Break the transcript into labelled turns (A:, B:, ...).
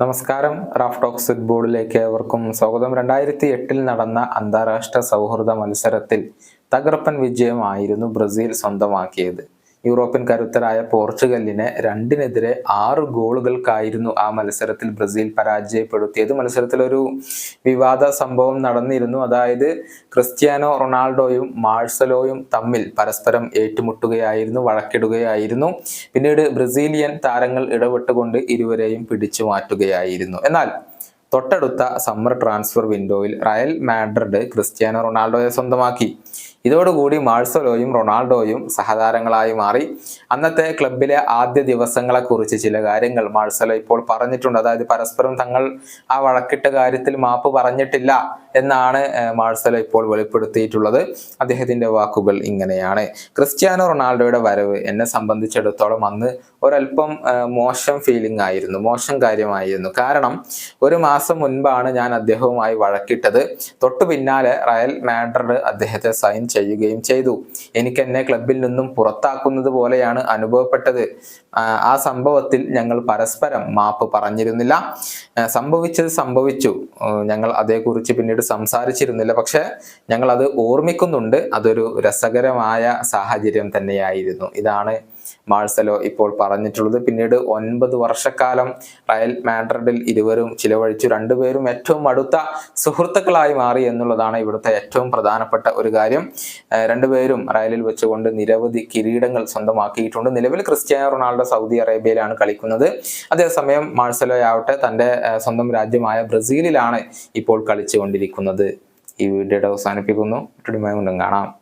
A: നമസ്കാരം. Raf talks ഫുട്ബോളിലേക്ക് ഏവർക്കും സ്വാഗതം. രണ്ടായിരത്തി എട്ടിൽ നടന്ന അന്താരാഷ്ട്ര സൗഹൃദ മത്സരത്തിൽ തകർപ്പൻ വിജയമായിരുന്നു ബ്രസീൽ സ്വന്തമാക്കിയത്. യൂറോപ്യൻ കരുത്തരായ പോർച്ചുഗലിനെ രണ്ടിനെതിരെ ആറ് ഗോളുകൾക്കായിരുന്നു ആ മത്സരത്തിൽ ബ്രസീൽ പരാജയപ്പെടുത്തിയത്. മത്സരത്തിൽ ഒരു വിവാദ സംഭവം നടന്നിരുന്നു. അതായത് ക്രിസ്ത്യാനോ റൊണാൾഡോയും മാഴ്സലോയും തമ്മിൽ പരസ്പരം ഏറ്റുമുട്ടുകയായിരുന്നു വഴക്കിടുകയായിരുന്നു. പിന്നീട് ബ്രസീലിയൻ താരങ്ങൾ ഇടപെട്ടുകൊണ്ട് ഇരുവരെയും പിടിച്ചു മാറ്റുകയായിരുന്നു. എന്നാൽ തൊട്ടടുത്ത സമ്മർ ട്രാൻസ്ഫർ വിൻഡോയിൽ റയൽ മാഡ്രിഡ് ക്രിസ്ത്യാനോ റൊണാൾഡോയെ സ്വന്തമാക്കി. ഇതോടുകൂടി മാഴ്സലോയും റൊണാൾഡോയും സഹതാരങ്ങളായി മാറി. അന്നത്തെ ക്ലബിലെ ആദ്യ ദിവസങ്ങളെക്കുറിച്ച് ചില കാര്യങ്ങൾ മാഴ്സലോ ഇപ്പോൾ പറഞ്ഞിട്ടുണ്ട്. അതായത് പരസ്പരം തങ്ങൾ ആ വഴക്കിട്ട കാര്യത്തിൽ മാപ്പ് പറഞ്ഞിട്ടില്ല എന്നാണ് മാഴ്സലോ ഇപ്പോൾ വെളിപ്പെടുത്തിയിട്ടുള്ളത്. അദ്ദേഹത്തിന്റെ വാക്കുകൾ ഇങ്ങനെയാണ്. ക്രിസ്ത്യാനോ റൊണാൾഡോയുടെ വരവ് എന്നെ സംബന്ധിച്ചിടത്തോളം അന്ന് ഒരല്പം മോശം ഫീലിംഗ് ആയിരുന്നു. മോശം കാര്യമായിരുന്നു. കാരണം ഒരു മാസം മുൻപാണ് ഞാൻ അദ്ദേഹവുമായി വഴക്കിട്ടത്. തൊട്ടു പിന്നാലെ റയൽ മാഡ്രിഡ് അദ്ദേഹത്തെ സൈൻ ചെയ്യുകയും ചെയ്തു. എനിക്ക് എന്നെ ക്ലബിൽ നിന്നും പുറത്താക്കുന്നത് പോലെയാണ് അനുഭവപ്പെട്ടത്. ആ, സംഭവത്തിൽ ഞങ്ങൾ പരസ്പരം മാപ്പ് പറഞ്ഞിരുന്നില്ല. സംഭവിച്ചത് സംഭവിച്ചു. ഞങ്ങൾ അതേക്കുറിച്ച് പിന്നീട് സംസാരിച്ചിരുന്നില്ല. പക്ഷെ ഞങ്ങൾ അത് ഓർമ്മിക്കുന്നുണ്ട്. അതൊരു രസകരമായ സാഹചര്യം തന്നെയായിരുന്നു. ഇതാണ് മാഴ്സലോ ഇപ്പോൾ പറഞ്ഞിട്ടുള്ളത്. പിന്നീട് ഒൻപത് വർഷക്കാലം റയൽ മാഡ്രിഡിൽ ഇരുവരും ചിലവഴിച്ചു. രണ്ടുപേരും ഏറ്റവും അടുത്ത സുഹൃത്തുക്കളായി മാറി എന്നുള്ളതാണ് ഇവിടുത്തെ ഏറ്റവും പ്രധാനപ്പെട്ട ഒരു കാര്യം. രണ്ടുപേരും റയലിൽ വെച്ചുകൊണ്ട് നിരവധി കിരീടങ്ങൾ സ്വന്തമാക്കിയിട്ടുണ്ട്. നിലവിൽ ക്രിസ്ത്യാനോ റൊണാൾഡോ സൗദി അറേബ്യയിലാണ് കളിക്കുന്നത്. അതേസമയം മാഴ്സലോ ആവട്ടെ തന്റെ ഏഹ് സ്വന്തം രാജ്യമായ ബ്രസീലിലാണ് ഇപ്പോൾ കളിച്ചുകൊണ്ടിരിക്കുന്നത്. ഈ വീഡിയോയുടെ അവസാനിപ്പിക്കുന്നു. കാണാം.